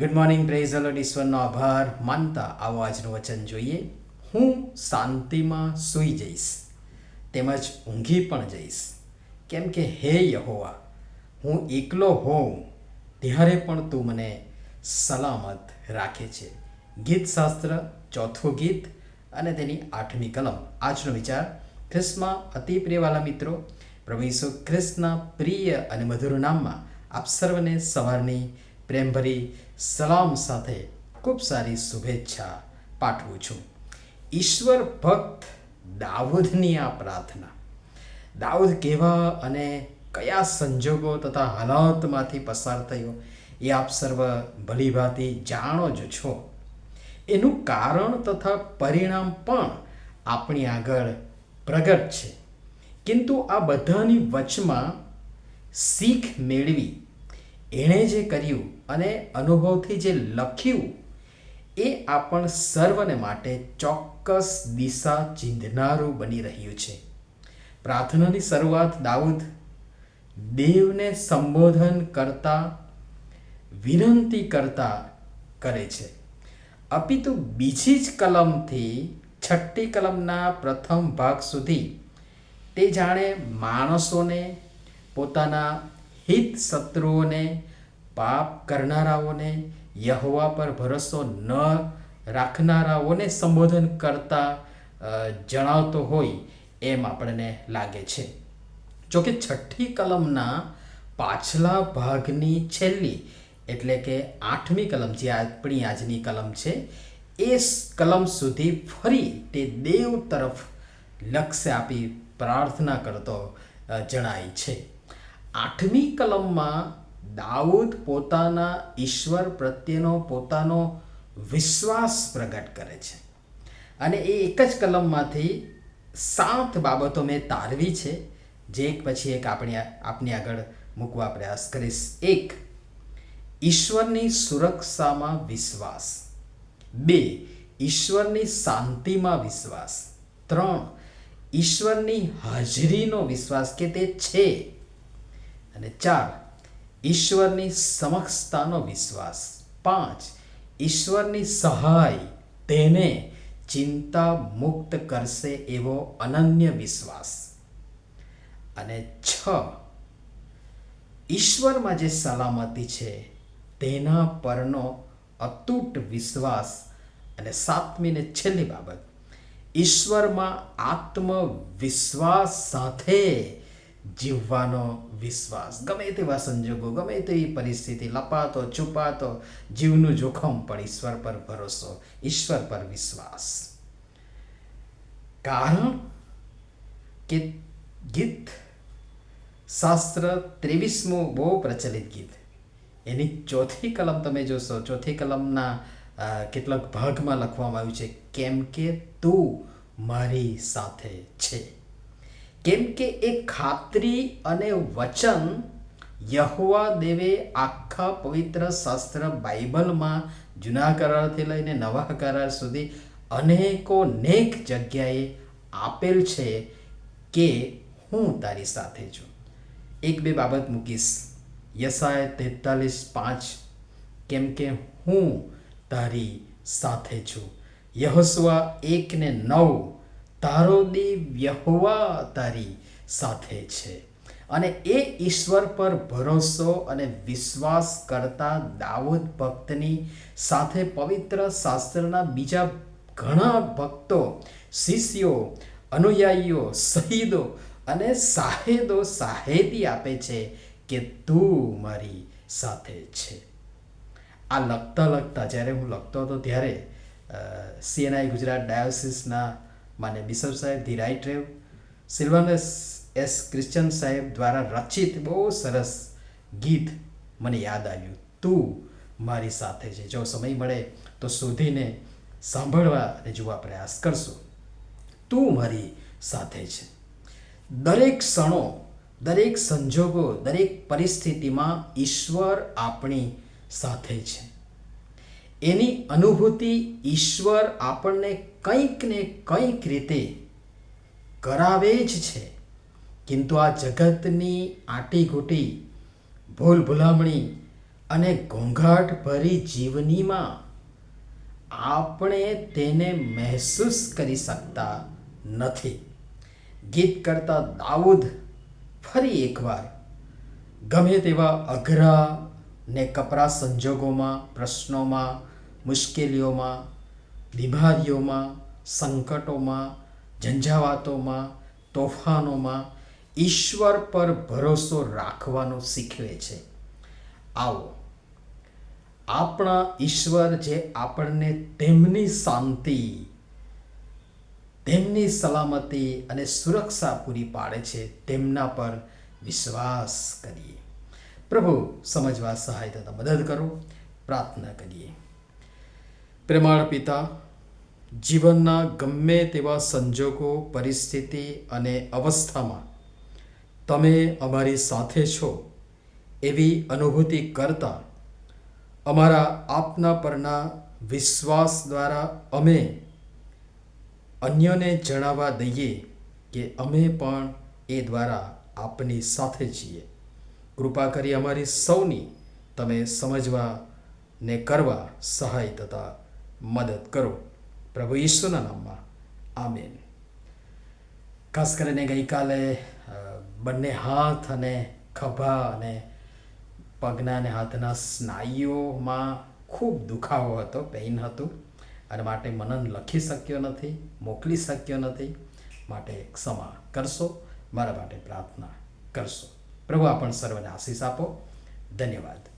Good morning praise ઈશ્વરનો આભાર. માનતા આવો આજનું વચન જોઈએ. હું શાંતિમાં સૂઈ જઈશ, તેમજ ઊંઘી પણ જઈશ. કેમ કે હે યહોવા, હું એકલો હોઉં, ત્યારે પણ તું મને સલામત રાખે છે. ગીત શાસ્ત્ર ચોથું ગીત અને તેની આઠમી કલમ. આજનો વિચાર, ખ્રિસ્તમાં અતિ પ્રિયવાલા મિત્રો, પ્રભુ ઈસુ ખ્રિસ્તના પ્રિય અને મધુર નામમાં આપ સર્વને સવારની પ્રેમભરી સલામ સાથે ખૂબ સારી શુભેચ્છા પાઠવું છું. ઈશ્વર ભક્ત દાઉદની આ પ્રાર્થના. દાઉદ કેવા અને કયા સંજોગો તથા હાલાતમાંથી પસાર થયો એ આપ સર્વ ભલીભાતિ જાણો જ છો. એનું કારણ તથા પરિણામ પણ આપણી આગળ પ્રગટ છે. કિંતુ આ બધાની વચમાં શીખ મેળવી એણે જે કર્યું અને અનુભવથી જે લખ્યું, એ આપણ સર્વને માટે ચોક્કસ દિશા ચીંધનારું બની રહ્યું છે. પ્રાર્થનાની શરૂઆત દાઉદ, દેવને સંબોધન કરતા, વિનંતી કરતા કરે છે. અપિતુ બીજી જ કલમથી છઠ્ઠી કલમના પ્રથમ ભાગ સુધી તે જાણે માણસોને પોતાના હિત શત્રુઓને, પાપ કરનારાઓને, યહવા પર ભરોસો ન રાખનારાઓને સંબોધન કરતા જણાવતો હોય એમ આપણને લાગે છે. જોકે છઠ્ઠી કલમના પાછલા ભાગની છેલ્લી, એટલે કે આઠમી કલમ જે આપણી આજની કલમ છે, એ કલમ સુધી ફરી તે દેવ તરફ લક્ષ્ય આપી પ્રાર્થના કરતો જણાય છે. આઠમી કલમમાં દાઉદ પોતાના ઈશ્વર પ્રત્યેનો પોતાનો વિશ્વાસ પ્રગટ કરે છે. અને એ એક જ કલમમાંથી સાત બાબતો મેં તારવી છે. જે એક પછી એક આપણી આપની આગળ મૂકવા પ્રયાસ કરીશ. એક, ઈશ્વરની સુરક્ષામાં વિશ્વાસ. બે, ઈશ્વરની શાંતિમાં વિશ્વાસ. ત્રણ, ઈશ્વરની હાજરીનો વિશ્વાસ કે તે છે? અને ચાર, ઈશ્વરની સમક્ષતાનો વિશ્વાસ. પાંચ, ઈશ્વરની સહાય તેને ચિંતા મુક્ત કરશે એવો અનન્ય વિશ્વાસ. અને છ, ઈશ્વરમાં જે સલામતી છે તેના પરનો અતૂટ વિશ્વાસ. અને સાતમી ને છેલ્લી બાબત, ઈશ્વરમાં આત્મવિશ્વાસ સાથે જીવવાનો વિશ્વાસ. ગમે તેવા સંજોગો ગમે તેવી પરિસ્થિતિ, લપાતો, છુપાતો, જીવનું જોખમ પણ ઈશ્વર પર ભરોસો, ઈશ્વર પર વિશ્વાસ. કારણ કે ગીત, શાસ્ત્ર ત્રેવીસમું બહુ પ્રચલિત ગીત. એની ચોથી કલમ તમે જોશો, ચોથી કલમના કેટલાક ભાગમાં લખવામાં આવ્યું છે, કેમ કે તું મારી સાથે છે. કેમ કે એ ખાતરી અને વચન યહોવા દેવે આખા પવિત્ર શાસ્ત્ર બાઇબલમાં જૂના કરારથી લઈને નવા કરાર સુધી અનેકો નેક જગ્યાએ આપેલ છે કે હું તારી સાથે છું. એક બે બાબત મૂકીશ. યસાય તેતાલીસ પાંચ. કેમ કે હું તારી સાથે છું. યહોસુઆ એક ને નવ. તારો દેવ યહોવા તારી સાથે છે. અને એ ઈશ્વર પર ભરોસો અને વિશ્વાસ કરતા દાઉદ ભક્તની સાથે પવિત્ર શાસ્ત્રના બીજા ઘણા ભક્તો, શિષ્યો, અનુયાયીઓ, શહીદો અને સાહેદો સાહેદી આપે છે કે તું મારી સાથે છે. આ લખતા લખતા જ્યારે હું લખતો હતો ત્યારે સીએનઆઈ ગુજરાત ડાયોસિસના માન્ય બિશપ સાહેબ the right rev Silvanus S Christian સાહેબ દ્વારા રચિત બહુ સરસ ગીત મને યાદ આવ્યું. તું મારી સાથે છે. જો સમય મળે તો શોધીને સાંભળવા અને જોવા પ્રયાસ કરશો. તું મારી સાથે છે. દરેક ક્ષણો, દરેક સંજોગો, દરેક પરિસ્થિતિમાં ઈશ્વર આપણી સાથે છે. એની અનુભૂતિ ઈશ્વર આપણને કંઈક ને કંઈક રીતે કરાવે જ છે. કિંતુ આ જગતની આટીઘૂટી ભૂલ ભૂલામણી અને ઘોંઘાટ ભરી જીવનીમાં આપણે તેને મહેસૂસ કરી શકતા નથી. ગીત કરતા દાઉદ ફરી એકવાર ગમે તેવા અઘરા ને કપરા સંજોગોમાં, પ્રશ્નોમાં મુશ્કેલીઓમાં, બીમારીઓમાં, સંકટોમાં, ઝંઝાવાતોમાં, તોફાનોમાં ઈશ્વર પર ભરોસો રાખવાનો શીખવે છે. આવો, આપણા ઈશ્વર જે આપણને તેમની શાંતિ, તેમની સલામતી અને સુરક્ષા પૂરી પાડે છે તેમના પર વિશ્વાસ કરીએ. પ્રભુ, સમજવા સહાય થતાં મદદ કરો, પ્રાર્થના કરીએ. પ્રેમાળ પિતા, જીવનના ગમે તેવા સંજોગો, પરિસ્થિતિ અને અવસ્થામાં તમે અમારી સાથે છો એવી અનુભૂતિ કરતા અમારા આપના પરના વિશ્વાસ દ્વારા અમે અન્યોને જણાવવા દઈએ કે અમે પણ એ દ્વારા આપની સાથે છીએ. કૃપા કરી અમારી સૌની તમે સમજવા ને કરવા સહાય તથા મદદ કરો. પ્રભુ ઈશ્વરના નામમાં. આમેન. ખાસ કરીને ગઈકાલે બંને હાથ અને ખભા અને પગના અને હાથના સ્નાયુઓમાં ખૂબ દુખાવો હતો પેઇન હતું. અને માટે મનન લખી શક્યો નથી, મોકલી શક્યો નથી. માટે ક્ષમા કરશો, મારા માટે પ્રાર્થના કરશો. પ્રભુ આપણ સર્વને આશીષ આપો. ધન્યવાદ.